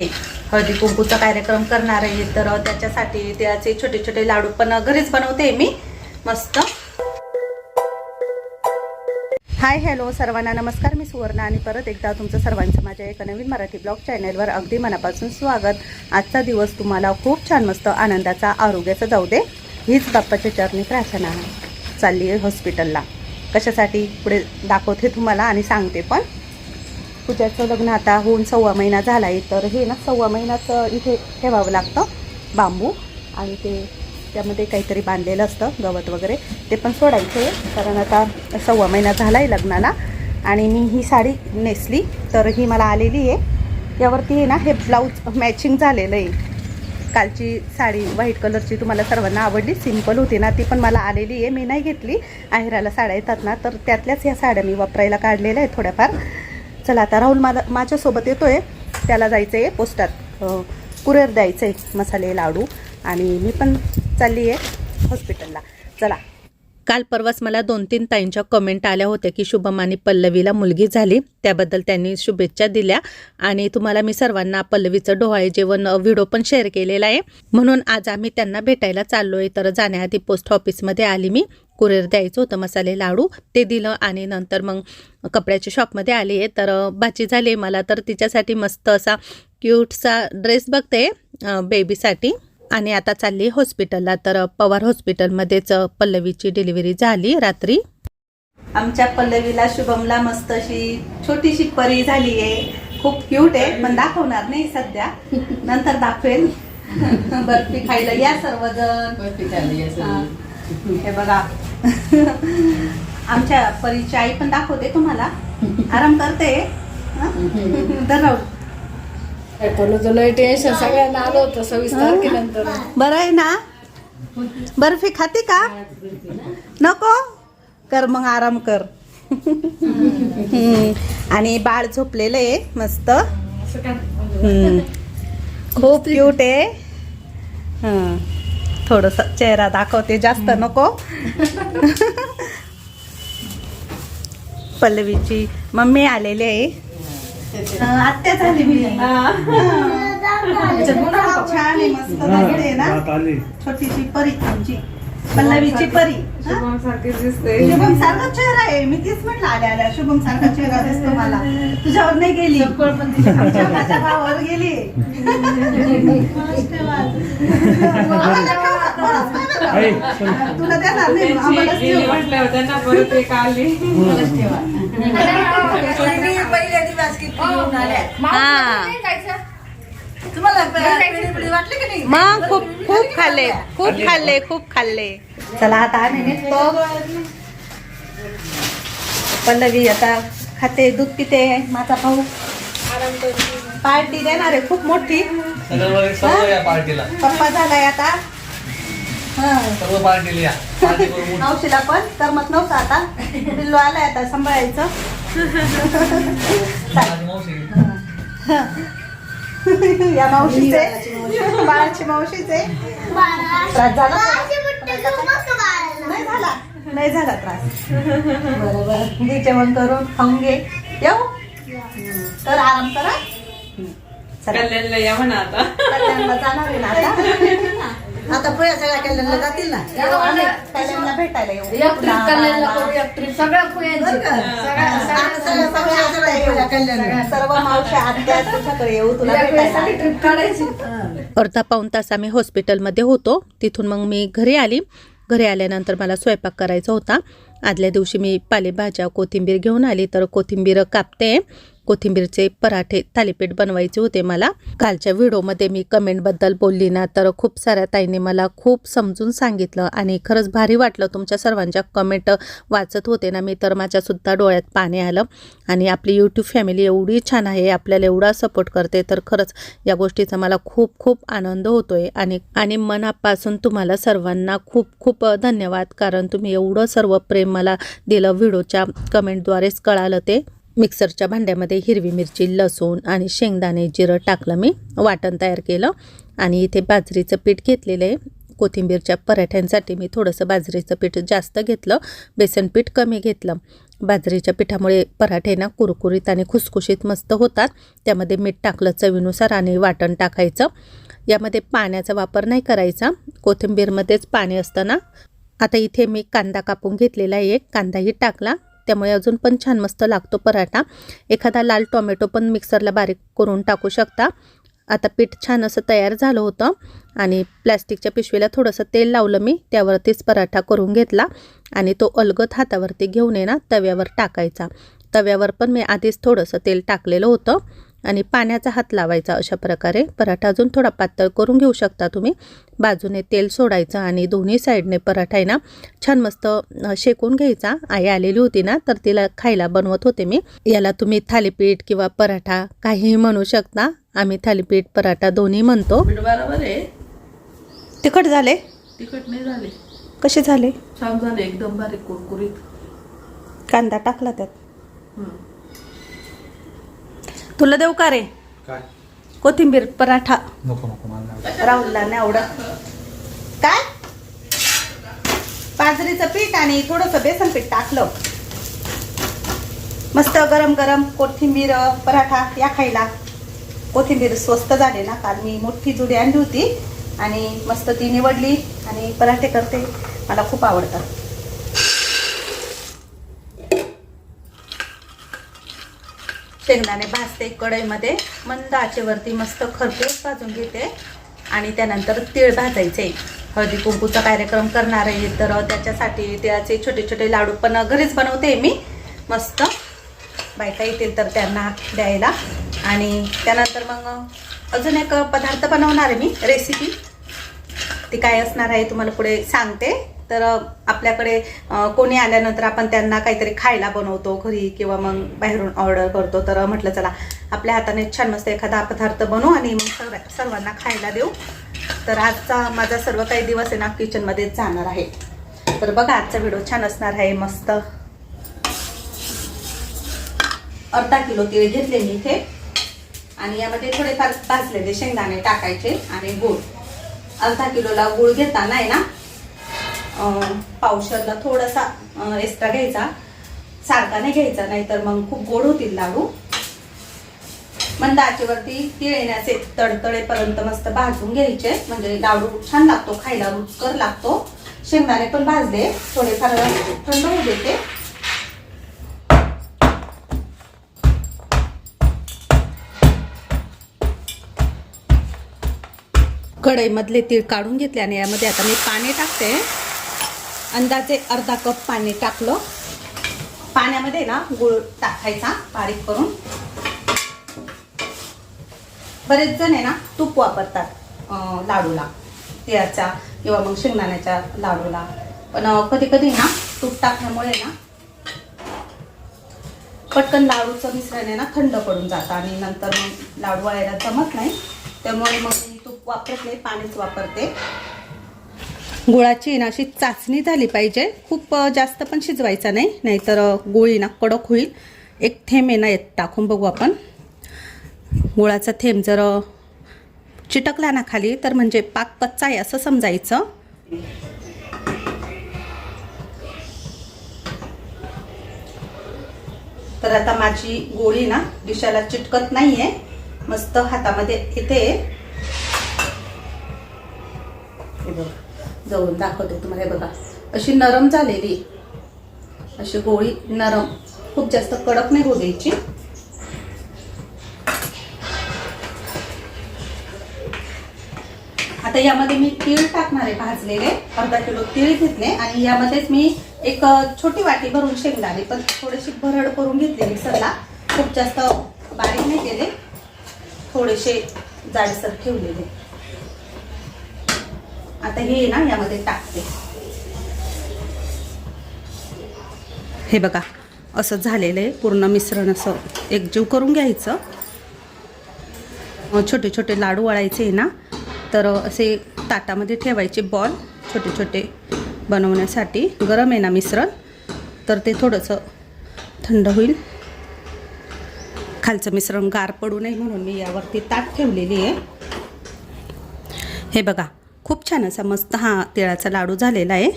हळदी कुंकूचा कार्यक्रम करणार आहे. तर त्याच्यासाठी त्याचे छोटे छोटे लाडू पण घरीच बनवते मी. मस्त. हाय हॅलो सर्वांना. नमस्कार मी सुवर्णा आणि परत एकदा तुमचं सर्वांचं माझ्या एका नवीन मराठी ब्लॉग चॅनलवर अगदी मनापासून स्वागत. आजचा दिवस तुम्हाला खूप छान मस्त आनंदाचा आरोग्याचा जाऊ दे हीच बाप्पाच्या चरणी प्रार्थना चालली आहे हॉस्पिटलला. कशासाठी? पुढे दाखवते तुम्हाला आणि सांगते पण. पूजाचं लग्न आता होऊन सव्वा महिना झाला आहे तर हे ना सव्वा महिन्याचं इथे ठेवावं लागतं बांबू आणि ते त्यामध्ये काहीतरी बांधलेलं असतं गवत वगैरे. ते पण सोडायचं आहे कारण आता सव्वा महिना झाला आहे लग्नाला आणि मी ही साडी नेसली तर ही मला आलेली आहे. यावरती आहे ना हे ब्लाऊज मॅचिंग झालेलं आहे. कालची साडी व्हाईट कलरची तुम्हाला सर्वांना आवडली सिंपल होती ना ती पण मला आलेली आहे. मी नाही घेतली. आहेराला साड्या येतात ना तर त्यातल्याच ह्या साड्या मी वापरायला काढलेल्या आहेत थोड्याफार. चला आता राहुल माझा माझ्यासोबत येतो आहे त्याला जायचं आहे पोस्टात कुरिअर द्यायचं आहे मसाले लाडू. आणि मी पण चालली आहे हॉस्पिटलला चला. काल परवाच मला दोन तीन ताईंच्या कमेंट आल्या होत्या की शुभम आणि पल्लवीला मुलगी झाली. त्याबद्दल त्यांनी शुभेच्छा दिल्या. आणि तुम्हाला मी सर्वांना पल्लवीचं डोहाळे जेवण व्हिडिओ पण शेअर केलेला आहे. म्हणून आज आम्ही त्यांना भेटायला चाललो आहे तर जाण्याआधी पोस्ट ऑफिसमध्ये आली मी. कुरिअर द्यायचं होतं मसाले लाडू ते दिलं आणि नंतर मग कपड्याच्या शॉपमध्ये आली आहे. तर भाची झाली आहे मला. तर तिच्यासाठी मस्त असा क्यूटसा ड्रेस बघते बेबीसाठी आणि आता चालली हॉस्पिटलला तर पवार हॉस्पिटलमध्येच पल्लवीची डिलिव्हरी झाली रात्री. आमच्या पल्लवीला शुभमला मस्त अशी छोटीशी परी झाली आहे खूप क्यूट आहे पण दाखवणार नाही सध्या. नंतर दाखवेल. बर्फी खायला या सर्वजण. हा. हे बघा. आमच्या परीची आई पण दाखवते तुम्हाला. आराम करते. हा? धर राहुल. अपोलोचं लय टेन्शन सगळ्यांना आलं होतं सव्वीस तारखेनंतर. बरं आहे ना? बर्फी खाते का? नको? कर मग आराम कर. आणि बाळ झोपलेलं आहे मस्त. खूप क्यूट आहे. थोडस चेहरा दाखवते जास्त नको. पल्लवीची मम्मी आलेली आहे. आत्या झाली मी छान आहे मस्त बघते ना. छोटीशी परी आमची. पल्लवीची परी? शुभम सारखा चेहरा आहे. मी तेच म्हटलं आल्या आल्या शुभम सारखा चेहरा दिसतो मला. तुझ्यावर नाही गेली. आमच्या माझ्या भावावर गेली. तुला देणार नाही आम्हालाच ठेव. हा. तुम्हाला पिढी पिढी वाटली की नाही? मग खूप खूप खाल्ले खूप खाल्ले. खूप खाल्ले. चला आता आम्ही निघतो. पल्लवी आता खाते दूध पिते माझा भाऊ. पार्टी देणार आहे खूप मोठी. पार्टीला. पप्पा झालाय आता. हं. मावशीला पण करमत नव्हतं आता. पिल्लू आलाय आता सांभाळायचं. या मावशीचे? बाळाची मावशीचे? त्रास झाला? नाही झाला. नाही झाला त्रास. बरोबर घे जेवण करून खाऊन घे. येऊ? तर आराम करा. कल्याणला या म्हणा आता. कल्याणला जाणार आहे ना आता? आता पुढे सगळ्या कल्याणला जातील ना? कल्याणला भेटायला येऊ. एक ट्रिप कल्याणला करू एक ट्रिप सगळ्या पुयांची सर्व मावशी आत्या तुझ्याकडे येऊ तुला भेटायला. ट्रिप काढायची. अर्धा पाऊण तास आम्ही हॉस्पिटलमध्ये होतो. तिथून मग मी घरी आली. घरी आल्यानंतर मला स्वयंपाक करायचा होता. आदल्या दिवशी मी पालेभाज्या कोथिंबीर घेऊन आली. तर कोथिंबीर कापते. कोथिंबीरचे पराठे थालीपीठ बनवायचे होते मला. कालच्या व्हिडिओमध्ये मी कमेंटबद्दल बोलली ना तर खूप साऱ्या ताईने मला खूप समजून सांगितलं आणि खरंच भारी वाटलं तुमच्या सर्वांच्या कमेंट वाचत होते ना मी तर माझ्यासुद्धा डोळ्यात पाणी आलं. आणि आपली यूट्यूब फॅमिली एवढी छान आहे आपल्याला एवढा सपोर्ट करते तर खरंच या गोष्टीचा मला खूप खूप आनंद होतोय. आणि आणि मनापासून तुम्हाला सर्वांना खूप खूप धन्यवाद कारण तुम्ही एवढं सर्व प्रेम मला दिलं व्हिडिओच्या कमेंटद्वारेच कळालं ते. मिक्सरच्या भांड्यामध्ये हिरवी मिरची लसूण आणि शेंगदाणे जिरं टाकलं मी वाटण तयार केलं. आणि इथे बाजरीचं पीठ घेतलेलं आहे. कोथिंबीरच्या पराठ्यांसाठी मी थोडंसं बाजरीचं पीठ जास्त घेतलं. बेसन पीठ कमी घेतलं. बाजरीच्या पिठामुळे पराठे ना कुरकुरीत आणि खुसखुशीत मस्त होतात. त्यामध्ये मीठ टाकलं चवीनुसार आणि वाटण टाकायचं. यामध्ये पाण्याचा वापर नाही करायचा. कोथिंबीरमध्येच पाणी असतं ना. आता इथे मी कांदा कापून घेतलेला आहे. एक कांदाही टाकला. त्यामुळे अजून पण छान मस्त लागतो पराठा. एखादा लाल टोमॅटो पण मिक्सरला बारीक करून टाकू शकता. आता पीठ छान असं तयार झालं होतं आणि प्लॅस्टिकच्या पिशवीला थोडंसं तेल लावलं मी त्यावरतीच पराठा करून घेतला आणि तो अलगत हातावरती घेऊन ये ना तव्यावर टाकायचा. तव्यावर पण मी आधीच थोडंसं तेल टाकलेलं होतं. आणि पाण्याचा हात लावायचा अशा प्रकारे. पराठा अजून थोडा पातळ करून घेऊ शकता तुम्ही. बाजूने तेल सोडायचं आणि दोन्ही साईडने पराठा आहे ना छान मस्त शेकून घ्यायचा. आई आलेली होती ना तर तिला खायला बनवत होते मी. याला तुम्ही थालीपीठ किंवा पराठा काहीही म्हणू शकता. आम्ही थालीपीठ पराठा दोन्ही म्हणतो. बरोबर आहे. तिखट झाले? तिखट नाही झाले. कसे झाले? छान झाले एकदम बारीक कुरकुरीत. कांदा टाकला त्यात. हम्म. तुला देऊ का रे? काय? कोथिंबीर पराठा. नको नको मला नाही आवडत. राहुलला नाही आवडत. काय? बाजरीचं पीठ आणि थोडंसं बेसन पीठ टाकलं. मस्त गरम गरम कोथिंबीर अ, पराठा या खायला. कोथिंबीर स्वस्त झाले ना काल मी मोठी जुडी आणली होती. आणि मस्त ती निवडली आणि पराठे करते. मला खूप आवडतात. शेंगदाणे भाजते कढईमध्ये मंद आचेवरती मस्त खरपूस भाजून घेते. आणि त्यानंतर तीळ भाजायचे. हळदी कुंकूचा कार्यक्रम करणार आहे तर त्याच्यासाठी तिळाचे छोटे छोटे लाडू पण घरीच बनवते मी. मस्त. बायका येतील तर त्यांना द्यायला. आणि त्यानंतर मग अजून एक पदार्थ बनवणार आहे मी रेसिपी ती काय असणार आहे तुम्हाला पुढे सांगते. तर आपल्याकडे कोणी आल्यानंतर आपण त्यांना काहीतरी खायला बनवतो घरी किंवा मग बाहेरून ऑर्डर करतो. तर म्हटलं चला आपल्या हाताने छान मस्त एखादा पदार्थ बनवू आणि मग सर्व सर्वांना खायला देऊ. तर आजचा माझा सर्व काही दिवस आहे ना किचनमध्येच जाणार आहे. तर बघा आजचा व्हिडिओ छान असणार आहे मस्त. अर्धा किलो तीळ घेतले मी इथे. आणि यामध्ये थोडेफार भाजलेले शेंगदाणे टाकायचे आणि गूळ. अर्धा किलोला गूळ घेताना आहे ना पावशरला थोडासा एक्स्ट्रा घ्यायचा. सारखा नाही घ्यायचा नाहीतर मग खूप गोड होतील लाडू. मंद आचेवरती तीळ येण्याचे तडतडेपर्यंत मस्त भाजून घ्यायचे. म्हणजे लाडू छान लागतो खायला रुचकर लागतो. शेंगदाणे पण भाजले थोडेफार थंड होऊ देते. कढईमधले तीळ काढून घेतले आणि यामध्ये आता मी पाणी टाकते. अंदाजे अर्धा कप पाणी टाकलं. पाण्यामध्ये ना गुळ टाकायचा बारीक करून. बरेच जण आहे ना तूप वापरतात लाडूला तिळाच्या किंवा मग शेंगदाण्याच्या लाडूला. पण कधी कधी ना तूप टाकल्यामुळे ना पटकन लाडूचं मिश्रण आहे ना थंड पडून जातं आणि नंतर मग लाडू वाळायला जमत नाही. त्यामुळे मग मी तूप वापरत नाही पाणीच वापरते. गुळाची ना अशी चाचणी झाली पाहिजे. खूप जास्त पण शिजवायचा नाही नाहीतर अ, गुळी ना कडक होईल. एक थेंब आहे ना येत टाकून बघू आपण. गुळाचा थेंब जर चिटकला ना खाली तर म्हणजे पाक कच्चा आहे असं समजायचं. तर आता माझी गोळी ना दिशाला चिटकत नाहीये. मस्त हातामध्ये येते. जवळून दाखवते तुम्हाला. हे बघा अशी नरम झालेली अशी गोळी नरम खूप जास्त कडक नाही होऊ द्यायची. आता यामध्ये मी तीळ टाकणार आहे भाजलेले अर्धा किलो तीळ घेतले आणि यामध्येच मी एक छोटी वाटी भरून शेंगदाणे पण थोडीशी भरड करून घेतलेली मिक्सरला. खूप जास्त बारीक नाही केले थोडेसे जाडसर ठेवलेले. आता हे ना यामध्ये टाकते. हे बघा असं झालेलं आहे पूर्ण मिश्रण असं. एकजीव करून घ्यायचं. छोटे छोटे लाडू वळायचे आहे ना तर असे ताटामध्ये ठेवायचे बॉल छोटे छोटे बनवण्यासाठी. गरम आहे ना मिश्रण तर ते थोडंसं थंड होईल. खालचं मिश्रण गार पडू नये म्हणून मी यावरती ताट ठेवलेली आहे. हे बघा खूप छान असा मस्त हा तिळाचा लाडू झालेला आहे.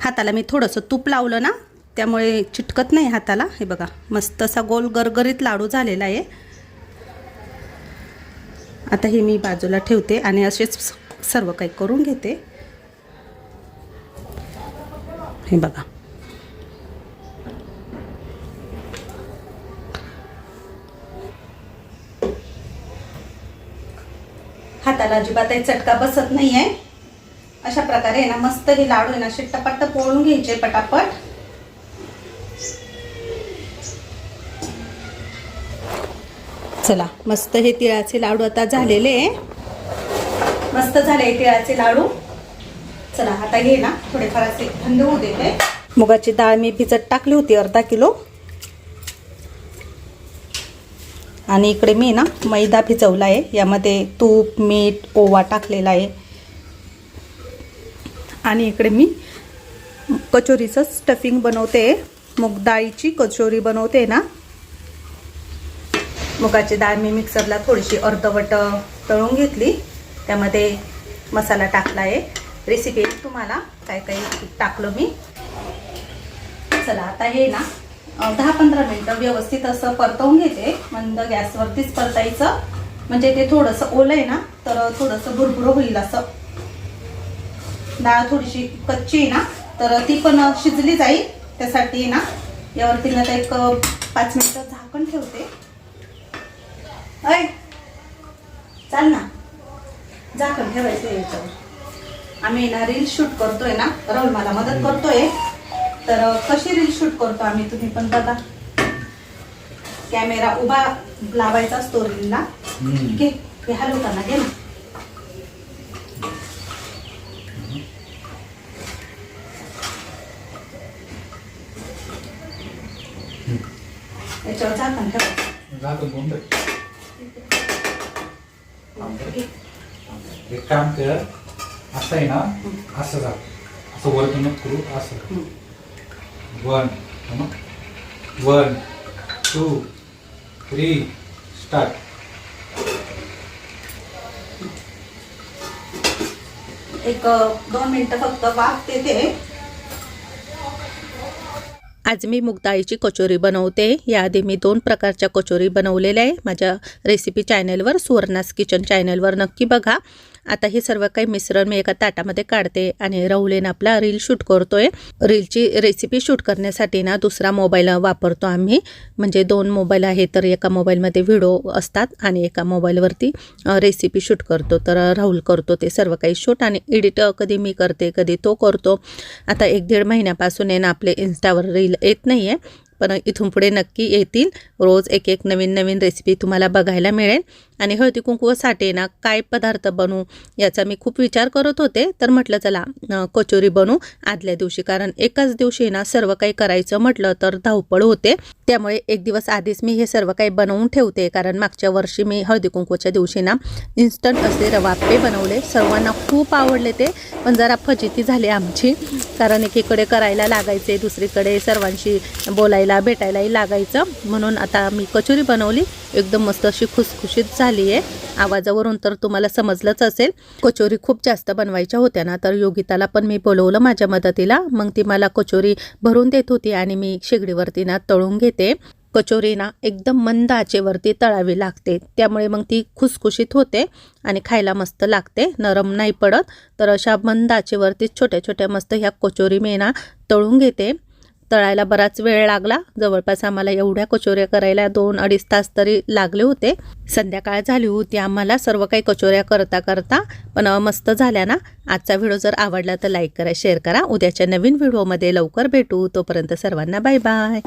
हाताला मी थोडंसं तूप लावलं ना त्यामुळे चिटकत नाही हाताला. हे बघा मस्त असा गोल गरगरीत लाडू झालेला आहे. आता हे मी बाजूला ठेवते आणि असेच सर्व काही करून घेते. हे बघा. हाताला अजिबातही चटका बसत नाही आहे अशा प्रकारे ना मस्त हे लाडू आहे ना असे टपाट पोळून घ्यायचे पटापट. चला मस्त हे तिळाचे लाडू आता झालेले आहे. मस्त झाले तिळाचे लाडू. चला आता घे ना थोडेफार असे थंड होऊ देते. मुगाची डाळ मी भिजत टाकली होती अर्धा किलो. आणि इकडे मी ना मैदा भिजवला आहे यामध्ये तूप मीठ ओवा टाकलेला आहे. आणि इकडे मी कचोरीचं स्टफिंग बनवते. मूग डाळीची कचोरी बनवते ना. मुगाची डाळ मी मिक्सरला थोडीशी अर्धवट तळून घेतली. त्यामध्ये मसाला टाकला आहे. रेसिपी तुम्हाला काय काय टाकलं मी? चला आता हे ना दहा पंधरा मिनटं व्यवस्थित असं परतवून घेते. मंद गॅसवरतीच परतायचं. म्हणजे ते थोडंसं ओलं आहे ना तर थोडंसं भुरभुर होईल असं. डाळ थोडीशी कच्ची आहे ना तर ती पण शिजली जाईल. त्यासाठी ना यावरती ना एक पाच मिनटं झाकण ठेवते. अय चाल ना. झाकण ठेवायचं याच्यावर. आम्ही ना रील शूट करतोय ना राहुल मला मदत करतोय. तर कशी रील शूट करतो आम्ही तुम्ही पण बघा. कॅमेरा उभा लावायचा असतो रीलला घे हे हलवताना घे ना. याच्यावर झाकण. एक काम कर असं आहे ना असं जा. असं वरतून नको करू असं one. One two three start. एक दोन मिनिटं फक्त वाफ देते. आज मी मूग डाळीची कचोरी बनवते. याआधी मी दोन प्रकारच्या कचोरी बनवलेल्या आहे. माझ्या रेसिपी चॅनलवर सुवर्णास किचन चॅनलवर नक्की बघा. आता हे सर्व काही मिश्रण मी एका ताटामध्ये काढते आणि राहुलेन आपला रील शूट करतोय. रीलची रेसिपी शूट करण्यासाठी ना दुसरा मोबाईल वापरतो आम्ही. म्हणजे दोन मोबाईल आहे तर एका मोबाईलमध्ये व्हिडिओ असतात आणि एका मोबाईलवरती रेसिपी शूट करतो. तर राहुल करतो ते सर्व काही शूट आणि एडिट कधी मी करते कधी तो करतो. आता एक दीड महिन्यापासून आहे ना आपले इन्स्टावर रील येत नाही आहे पण इथून पुढे नक्की येतील. रोज एक एक नवीन नवीन रेसिपी तुम्हाला बघायला मिळेल. आणि हळदी कुंकुवासाठी ना काय पदार्थ बनवू याचा मी खूप विचार करत होते. तर म्हटलं चला कचोरी बनवू आदल्या दिवशी. कारण एकाच दिवशी ना सर्व काही करायचं म्हटलं तर धावपळ होते. त्यामुळे एक दिवस आधीच मी हे सर्व काही बनवून ठेवते. कारण मागच्या वर्षी मी हळदी कुंकूच्या दिवशी ना इन्स्टंट असे रवापे बनवले. सर्वांना खूप आवडले ते. पण जरा फजिती झाली आमची. कारण एकीकडे करायला लागायचे दुसरीकडे सर्वांशी बोलायला भेटायलाही लागायचं. म्हणून आता मी कचोरी बनवली. एकदम मस्त अशी खुसखुशीत झाली. आहे आवाजावरून तर तुम्हाला समजलंच असेल. कचोरी खूप जास्त बनवायच्या होत्या ना तर योगिताला पण मी बोलवलं माझ्या मदतीला. मग ती मला कचोरी भरून देत होती आणि मी शेगडीवरती ना तळून घेते. कचोरी ना एकदम मंद आचेवरती तळावी लागते. त्यामुळे मग ती खुसखुशीत होते आणि खायला मस्त लागते. नरम नाही पडत. तर अशा मंद आचेवरतीच छोट्या छोट्या मस्त ह्या कचोरी मी ना तळून घेते. तळायला बराच वेळ लागला. जवळपास आम्हाला एवढ्या कचोऱ्या करायला दोन अडीच तास तरी लागले होते. संध्याकाळ झाली होती आम्हाला सर्व काही कचोऱ्या करता करता पण मस्त झाल्या ना. आजचा व्हिडिओ जर आवडला तर लाईक करा शेअर करा. उद्याच्या नवीन व्हिडिओमध्ये लवकर भेटू. तोपर्यंत सर्वांना बाय बाय.